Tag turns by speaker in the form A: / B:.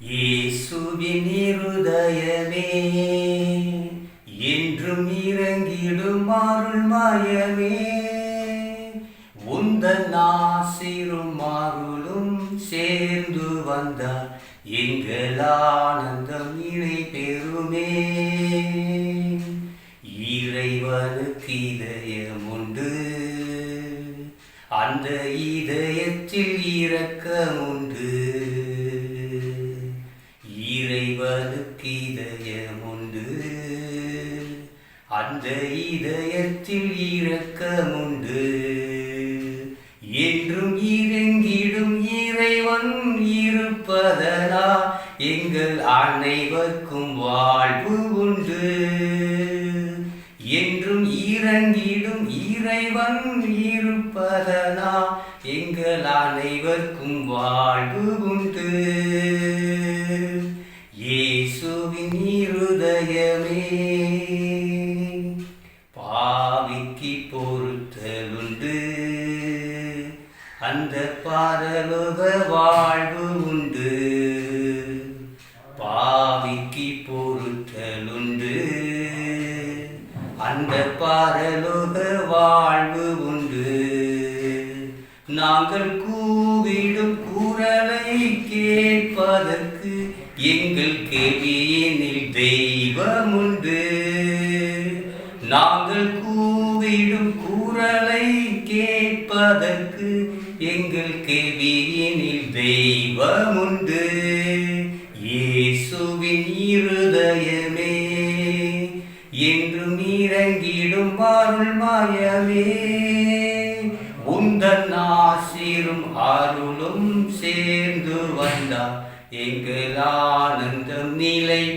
A: இயேசுவின் இருதயமே என்றும் இறங்கிடும் அருள் மயமே. உந்தன் ஆசிரும் அருளும் சேர்ந்து வந்தார் எங்கள் ஆனந்தம் இணை பெறுமே. இறைவனுக்கு இதயம் உண்டு அந்த இதயத்தில் இரக்கம் உண்டு அந்த இதயத்தில் இரக்கம் என்றும் இறங்கிடும் இறைவன் இருப்பதனா எங்கள் அனைவருக்கும் வாழ்வு உண்டு. என்றும் இறங்கிடும் இறைவன் இருப்பதனா எங்கள் அனைவருக்கும் வாழ்வு உண்டு. இயேசுவின் இருதயமே அந்த பாரலோக வாழ்வு உண்டு. பாவிக்கு பொருத்தலுண்டு. அந்த பாரலோக வாழ்வு உண்டு. நாங்கள் கூவிடும் குரலை கேட்பதற்கு எங்கள் கேள்வியினில் தெய்வம் உண்டு நாங்கள் கூவிடும் குரலை கேட்பதற்கு எங்கள் கேள்வியினில் தெய்வமுண்டு. இயேசுவின் இருதயமே என்றும் இறங்கிடும் அருள் மாயமே. உந்தன் ஆசிரும் அருளும் சேர்ந்து வந்தார். எங்கள் ஆனந்தம் நிலை